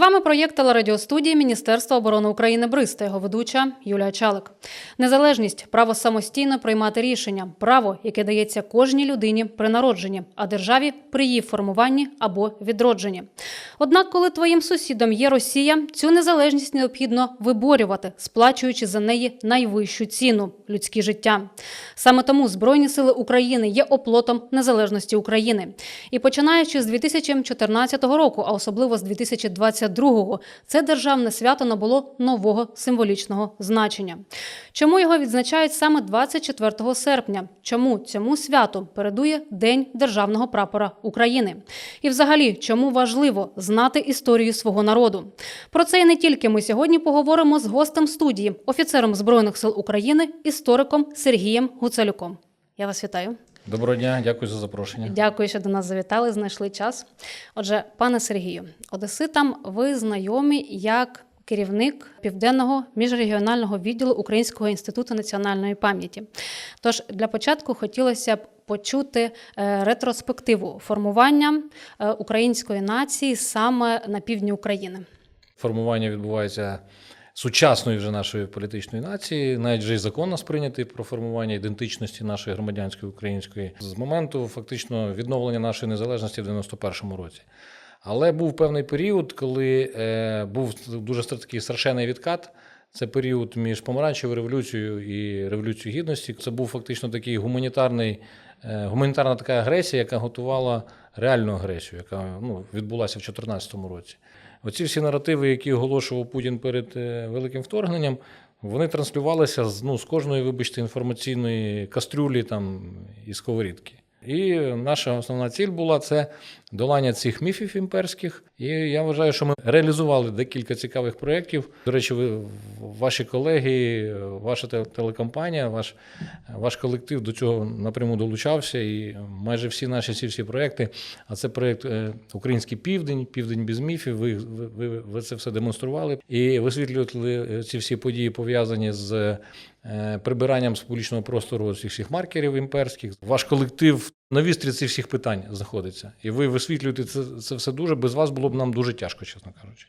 вами проєкт телерадіостудії Міністерства оборони України БРИЗ та його ведуча Юлія Чалик. Незалежність право самостійно приймати рішення, право, яке дається кожній людині при народженні, а державі при її формуванні або відродженні. Однак, коли твоїм сусідом є Росія, цю незалежність необхідно виборювати, сплачуючи за неї найвищу ціну людське життя. Саме тому Збройні сили України є оплотом незалежності України. І починаючи з 2014 року, а особливо з 2022-го, це державне свято набуло нового символічного значення. Чому його відзначають саме 24 серпня? Чому цьому святу передує День державного прапора України? І, взагалі, чому важливо знати історію свого народу? Про це і не тільки ми сьогодні поговоримо з гостем студії, офіцером збройних сил України, істориком Сергієм Гуцалюком. Я вас вітаю. Доброго дня, дякую за запрошення. Дякую, що до нас завітали, знайшли час. Отже, пане Сергію, одеситам ви знайомі як керівник південного міжрегіонального відділу Українського інституту національної пам'яті. Тож для початку хотілося б почути е, ретроспективу формування е, української нації саме на півдні України. Формування відбувається сучасної вже нашої політичної нації, навіть вже й закон нас прийнятий про формування ідентичності нашої громадянської української з моменту фактично відновлення нашої незалежності в 91-му році. Але був певний період, коли е, був дуже такий страшенний відкат. Це період між помаранчевою революцією і революцією гідності. Це був фактично такий гуманітарний, е, гуманітарна така агресія, яка готувала реальну агресію, яка ну, відбулася в 2014 році. Оці всі наративи, які оголошував Путін перед е, великим вторгненням, вони транслювалися з, ну, з кожної, вибачте, інформаційної кастрюлі там, і сковорідки. І наша основна ціль була це долання цих міфів імперських. І я вважаю, що ми реалізували декілька цікавих проєктів. До речі, ви ваші колеги, ваша телекомпанія, ваш, ваш колектив до цього напряму долучався. І майже всі наші ці всі проєкти. А це проєкт е, Український Південь, Південь без міфів. Ви, ви, ви, це все демонстрували і висвітлювали ці всі події пов'язані з прибиранням з публічного простору цих всіх маркерів імперських. Ваш колектив на вістрі цих всіх питань знаходиться. І ви висвітлюєте це, це все дуже. Без вас було б нам дуже тяжко, чесно кажучи.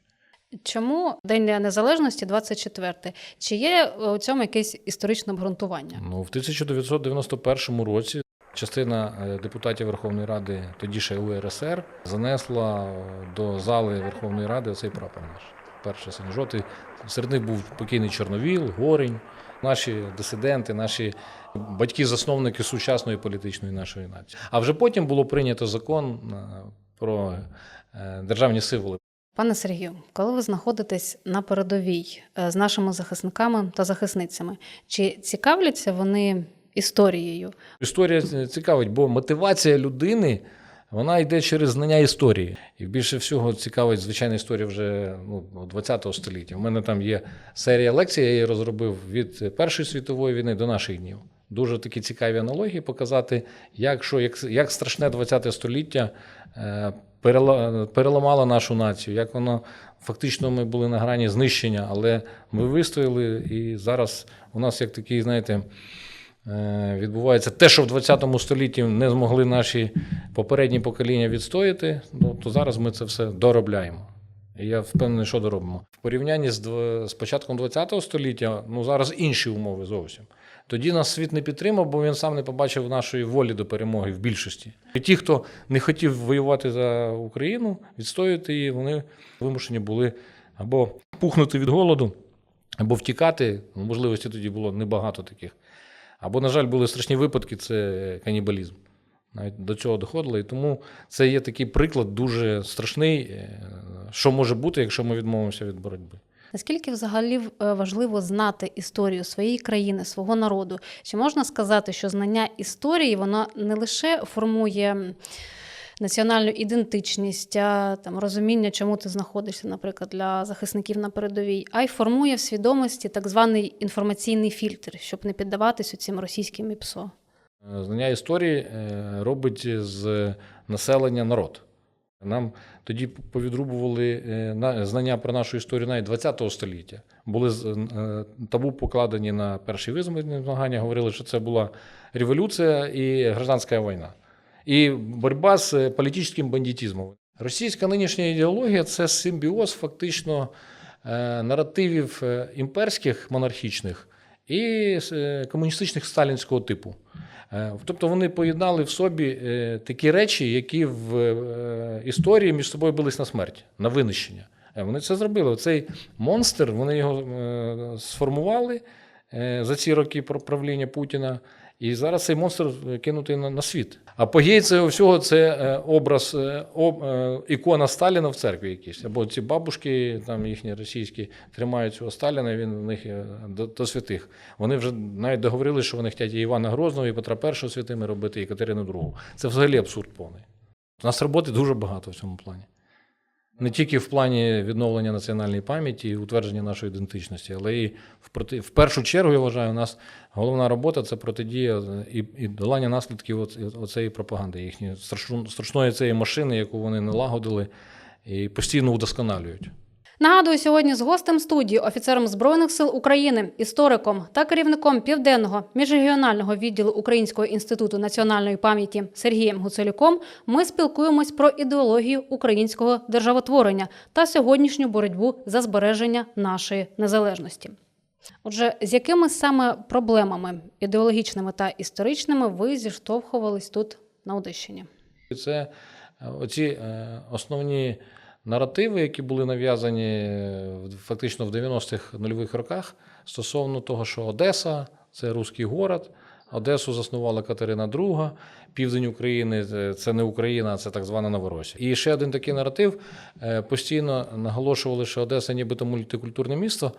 Чому День Незалежності 24? Чи є у цьому якесь історичне обґрунтування? Ну, в 1991 році частина е, депутатів Верховної Ради, тоді ще УРСР, занесла е, до зали Верховної Ради цей прапор наш. Перший синьо-жовтий. Серед них був покійний Чорновіл, Горень, наші дисиденти, наші батьки-засновники сучасної політичної нашої нації. А вже потім було прийнято закон е, про е, державні символи. Пане Сергію, коли ви знаходитесь на передовій е, з нашими захисниками та захисницями, чи цікавляться вони історією? Історія цікавить, бо мотивація людини вона йде через знання історії. І більше всього цікавить звичайна історія вже ну, 20 століття. У мене там є серія лекцій, я її розробив від Першої світової війни до наших днів. Дуже такі цікаві аналогії показати, як, що, як, як страшне 20 століття е, переламало нашу націю, як воно фактично ми були на грані знищення, але ми вистояли, і зараз у нас як такий, знаєте, відбувається те, що в 20 столітті не змогли наші попередні покоління відстояти, ну, то зараз ми це все доробляємо. І я впевнений, що доробимо. В порівнянні з, з початком 20 століття, ну зараз інші умови зовсім. Тоді нас світ не підтримав, бо він сам не побачив нашої волі до перемоги в більшості. І ті, хто не хотів воювати за Україну, відстояти її, вони вимушені були або пухнути від голоду, або втікати. Можливості тоді було небагато таких. Або, на жаль, були страшні випадки це канібалізм. Навіть до цього доходило. І тому це є такий приклад дуже страшний, е, що може бути, якщо ми відмовимося від боротьби. Наскільки взагалі е, важливо знати історію своєї країни, свого народу? Чи можна сказати, що знання історії воно не лише формує національну ідентичність, там розуміння, чому ти знаходишся, наприклад, для захисників на передовій, а й формує в свідомості так званий інформаційний фільтр, щоб не піддаватись цим російським ІПСО? Знання історії е, робить з населення народ. Нам тоді повідрубували е, на- знання про нашу історію навіть 20 століття. Були е, табу покладені на перші визвольні змагання, говорили, що це була революція і гражданська війна. І боротьба з політичним бандитизмом. Російська нинішня ідеологія це симбіоз фактично е, наративів е, імперських монархічних і е, комуністичних сталінського типу. Е, Тобто вони поєднали в собі е, такі речі, які в е, історії між собою бились на смерть, на винищення. Е, Вони це зробили. Цей монстр, вони його е, сформували е, за ці роки пр- правління Путіна. І зараз цей монстр кинутий на, на світ. Апогей цього всього це е, образ, е, об, е, ікона Сталіна в церкві якісь. Або ці бабушки, там їхні російські, тримають цього Сталіна, він в них до, до святих. Вони вже навіть договорилися, що вони хочуть і Івана Грозного, і Петра І святими робити, і Катерину II. Це взагалі абсурд повний. У нас роботи дуже багато в цьому плані. Не тільки в плані відновлення національної пам'яті і утвердження нашої ідентичності, але і в, проти... в першу чергу, я вважаю, у нас головна робота це протидія і, і долання наслідків оц- оцеї пропаганди, їхньої страшної цієї машини, яку вони налагодили і постійно удосконалюють. Нагадую, сьогодні з гостем студії, офіцером Збройних сил України, істориком та керівником південного міжрегіонального відділу Українського інституту національної пам'яті Сергієм Гуцелюком ми спілкуємось про ідеологію українського державотворення та сьогоднішню боротьбу за збереження нашої незалежності. Отже, з якими саме проблемами ідеологічними та історичними ви зіштовхувались тут на Одещині? Це е, оці е, основні наративи, які були нав'язані е, фактично в 90-х нульових роках стосовно того, що Одеса це руський город. Одесу заснувала Катерина II, південь України це не Україна, це так звана Новоросія. І ще один такий наратив е, постійно наголошували, що Одеса нібито мультикультурне місто.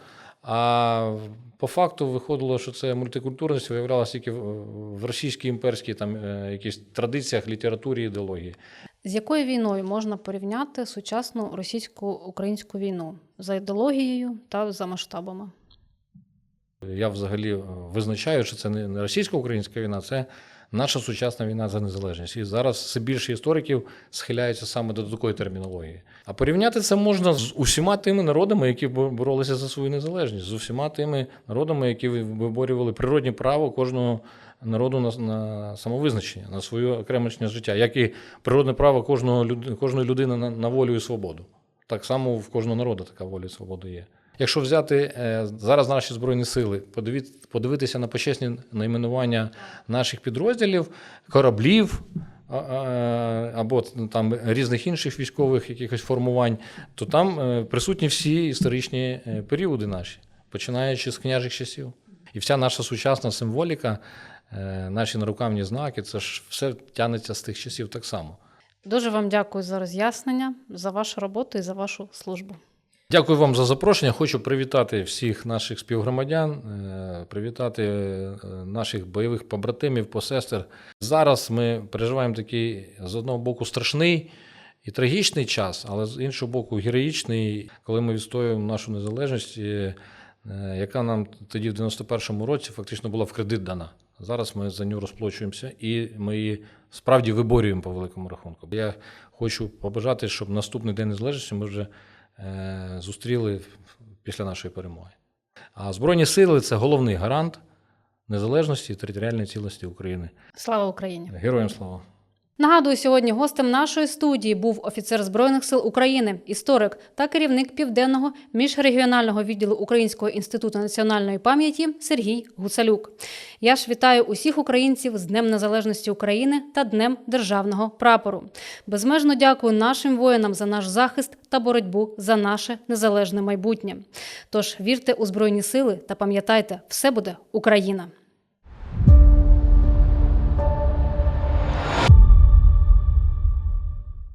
А по факту виходило, що це мультикультурність виявлялася тільки в в російській імперській там е, якісь традиціях, літературі, ідеології. З якою війною можна порівняти сучасну російсько-українську війну за ідеологією та за масштабами? Я взагалі е, визначаю, що це не російсько-українська війна, це наша сучасна війна за незалежність. І зараз все більше істориків схиляються саме до такої термінології. А порівняти це можна з усіма тими народами, які бо- боролися за свою незалежність, з усіма тими народами, які виборювали природні право кожного народу на, на самовизначення, на своє окремочне життя, як і природне право кожного кожної людини на, на волю і свободу. Так само в кожного народу така воля і свобода є. Якщо взяти е, зараз наші збройні сили, подивитися на почесні найменування наших підрозділів, кораблів або там різних інших військових якихось формувань, то там е, присутні всі історичні е, періоди наші, починаючи з княжих часів. І вся наша сучасна символіка, наші нарукавні знаки, це ж все тягнеться з тих часів так само. Дуже вам дякую за роз'яснення, за вашу роботу і за вашу службу. Дякую вам за запрошення. Хочу привітати всіх наших співгромадян, е, привітати е, наших бойових побратимів, посестер. Зараз ми переживаємо такий з одного боку страшний і трагічний час, але з іншого боку героїчний, коли ми відстоюємо нашу незалежність, е, е, яка нам тоді в 91-му році фактично була в кредит дана. Зараз ми за нього розплачуємося і ми її справді виборюємо по великому рахунку. Я хочу побажати, щоб наступний день незалежності ми вже е, зустріли після нашої перемоги. А Збройні сили це головний гарант незалежності і територіальної цілості України. Слава Україні! Героям слава! Нагадую, сьогодні гостем нашої студії був офіцер Збройних сил України, історик та керівник південного міжрегіонального відділу Українського інституту національної пам'яті Сергій Гуцалюк. Я ж вітаю усіх українців з Днем Незалежності України та Днем Державного прапору. Безмежно дякую нашим воїнам за наш захист та боротьбу за наше незалежне майбутнє. Тож вірте у збройні сили та пам'ятайте, все буде Україна.